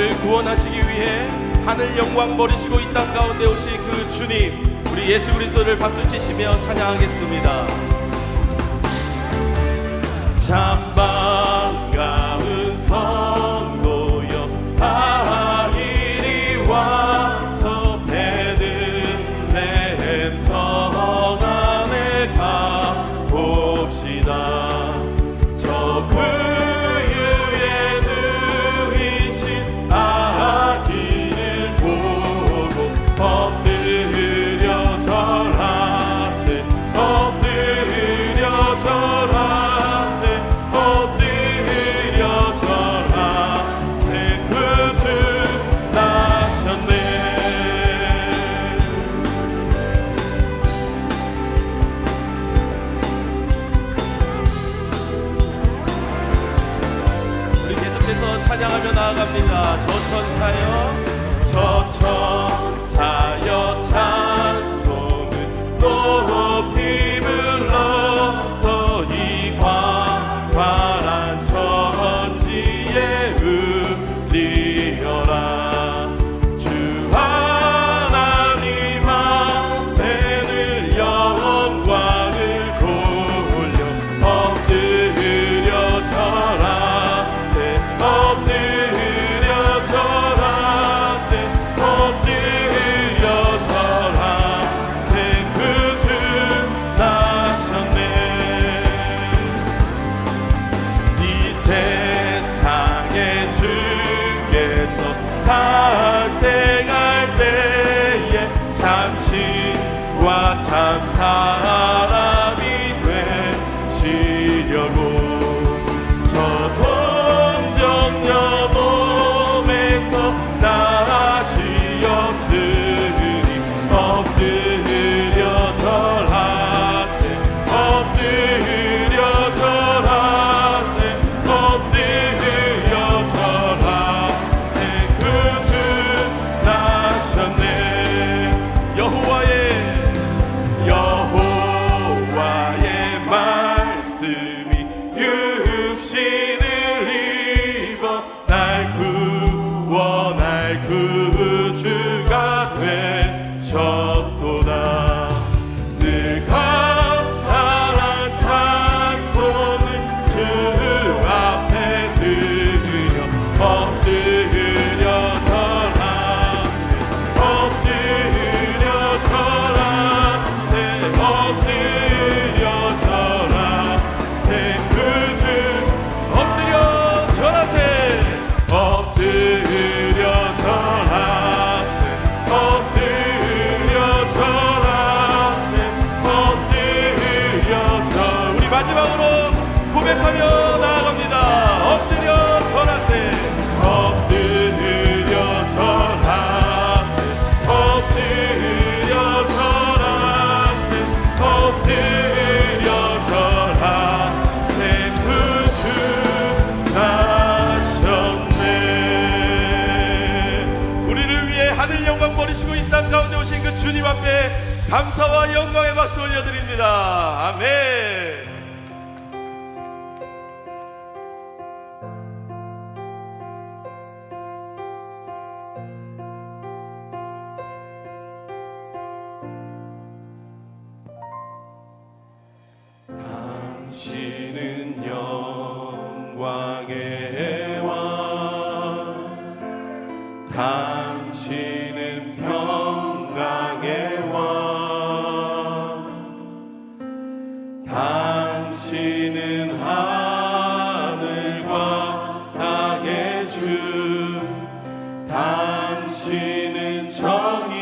우리를 구원하시기 위해 하늘 영광 버리시고 이 땅 가운데 오신 그 주님 우리 예수 그리스도를 박수 치시며 찬양하겠습니다. 참 Churches. 감사와 영광의 박수 올려드립니다. 아멘. 영광의 왕.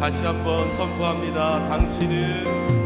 다시 한번 선포합니다. 당신은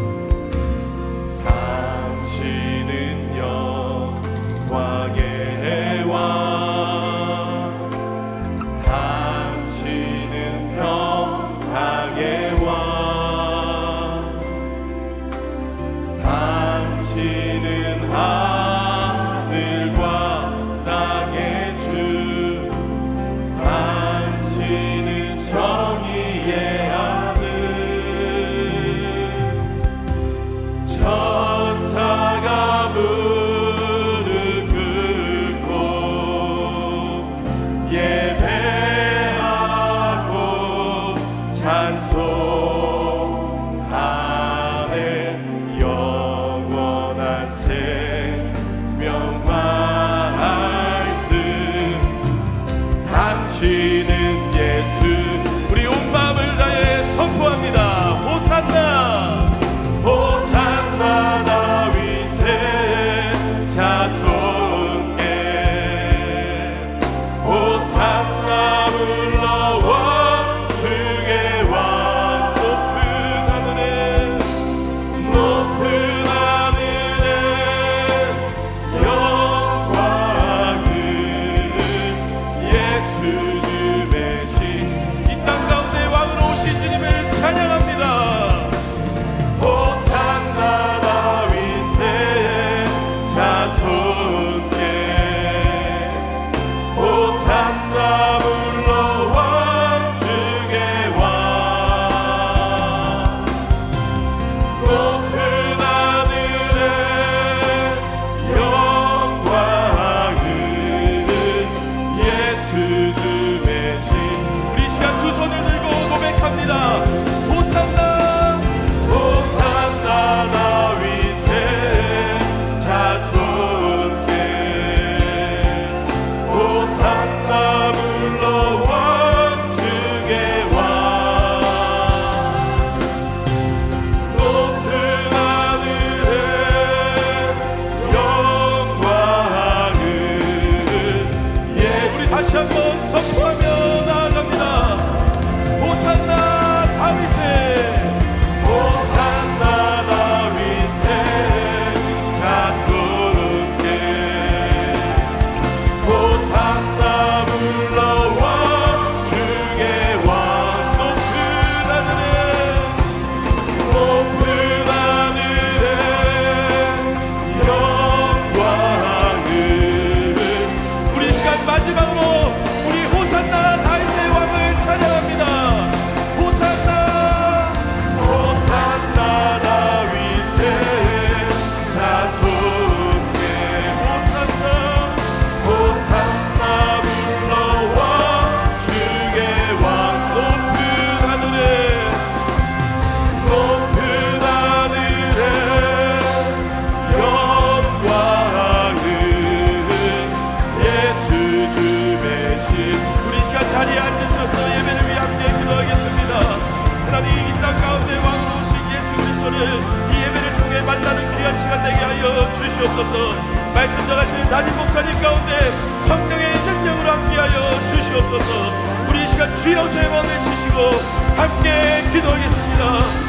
살아가시는 담임 목사님 가운데 성령의 능력으로 함께하여 주시옵소서. 우리 이 시간 주여 세번을 치시고 함께 기도하겠습니다.